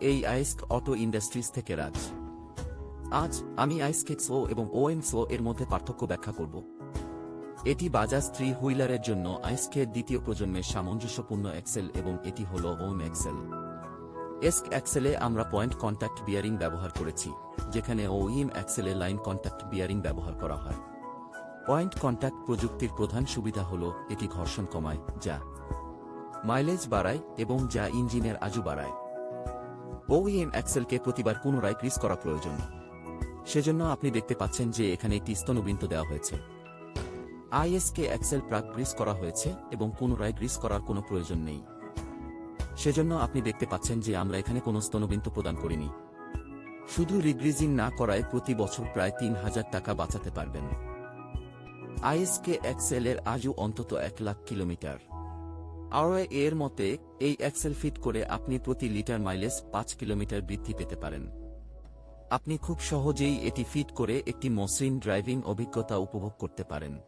এই আইস্ক auto industries থেকে রাজ। আজ আমি আইস্কেক্সো এবং ওএমসো এর মধ্যে পার্থক্য ব্যাখ্যা করব। এটি বাজাজ থ্রি হুইলারের জন্য আইস্কের দ্বিতীয় প্রজন্মের সামঞ্জস্যপূর্ণ এক্সেল এবং এটি হল ওম এক্সেল। এস্ক অ্যাক্সেলে আমরা পয়েন্ট কন্ট্যাক্ট বিয়ারিং ব্যবহার করেছি, যেখানে ওইম অ্যাক্সেলে লাইন কন্ট্যাক্ট বিয়ারিং ব্যবহার করা হয়। পয়েন্ট কন্ট্যাক্ট প্রযুক্তির প্রধান সুবিধা হল এটি ঘর্ষণ কমায়, যা মাইলেজ বাড়ায় এবং যা ইঞ্জিনের আজু বাড়ায়। ওইএম অ্যাক্সেলকে প্রতিবার পুনরায় ক্রিস করা প্রয়োজন। সেজন্য আপনি দেখতে পাচ্ছেন যে এখানে একটি স্তনবিন্দু দেওয়া হয়েছে। আইএসকে অ্যাক্সেল প্রাক গ্রিস করা হয়েছে এবং পুনরায় গ্রিস করার কোনো প্রয়োজন নেই। সেজন্য আপনি দেখতে পাচ্ছেন যে আমরা এখানে কোনো স্তনবিন্দু প্রদান করিনি। শুধু রিগ্রিজিং না করায় প্রতি বছর প্রায় তিন হাজার টাকা বাঁচাতে পারবেন। আইএসকে এক্সেল এর আজও অন্তত এক লাখ কিলোমিটার। আর এর মতে, এই অ্যাক্সেল ফিট করে আপনি প্রতি লিটার মাইলেজ পাঁচ কিলোমিটার বৃদ্ধি পেতে পারেন। আপনি খুব সহজেই এটি ফিট করে একটি মসৃণ ড্রাইভিং অভিজ্ঞতা উপভোগ করতে পারেন।